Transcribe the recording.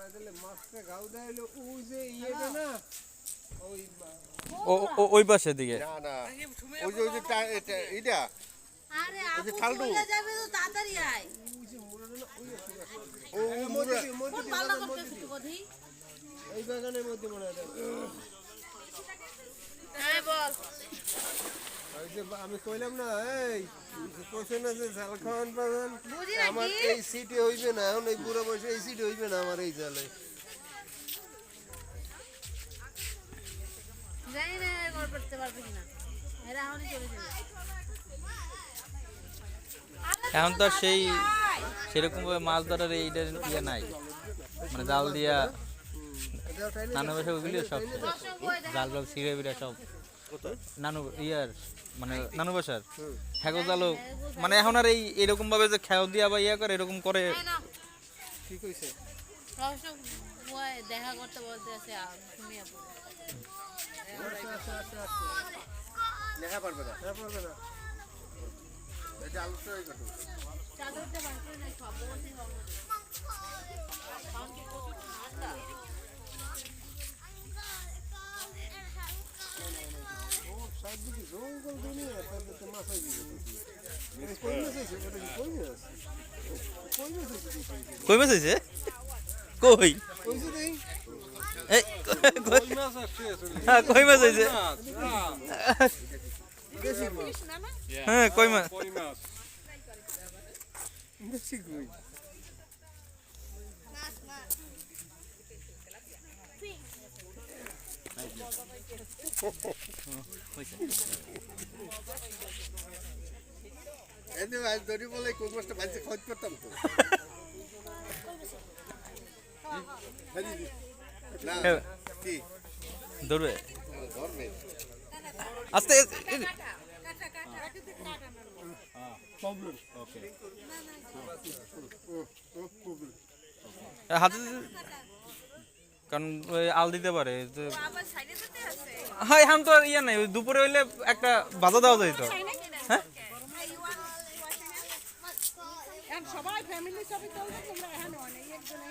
বানাই দিলে মাছটা দেয় ওই যে ইয়েটা না ওই পাশের দিকে। না না। ওই যে যে এটা- আরে আপু চলে যাবে তো তাড়াতাড়ি আয়। ও মধ্যে মধ্যে এই বাগানের মধ্যে মনে হয় হ্যাঁ বল ওই যে আমি কইলাম না এই কইছে না যে ঝাল খাওয়ান পাবেন আমার এই সিটে হইবে না এখন এই বুড়ো বয়সে এই সিটে হইবে না আমার এই জালে জানি না কল করতে পারবে কিনা। এরা এখনই চলে যাবে। এখন তো আর সেই সেরকম ভাবে মাছ ধরার এইটা ইয়ে নাই। মানে জাল দিয়া নানা বাসা ওইগুলি সব জাল জাল ছিঁড়ে বিড়ে সব। নানু ইয়ার মানে নানু বাসার। হ্যাগো জালো মানে এখন আর এই এরকম ভাবে যে খেয়াল দিয়া বা ইয়া করে এরকম করে কি কইছে? দেখা করতে বলতে আছে ঘুমিয়ে পড়ে। দেখা পারবে না? পারবে না এটা আলোচনা চারদিকে জঙ্গল দুনিয়া তারপরে তো মাছ হয়ে গেছে এটা কই মাছ আছে এটা কি কই মাছ কই মাছ আছে দেখি। কই মাছ হয়েছে কই কইছে দেখি এই কই হ্যাঁ কই মাছ হয়েছে দেশি মাছ হ্যাঁ কই মাছ দেশি কই এনে ধরি বলে কোন মাছটা ভাইছে খোঁজ করতাম তো। ধরবে? আস্তে হাতে কারণ ওই আল দিতে পারে হ্যাঁ এখন তো আর ইয়ে নাই ওই দুপুরে হইলে একটা বাজা দেওয়া যেত হ্যাঁ? সবাই ফ্যামিলি সবই চলবে তোমরা এখানে অনেক একজনই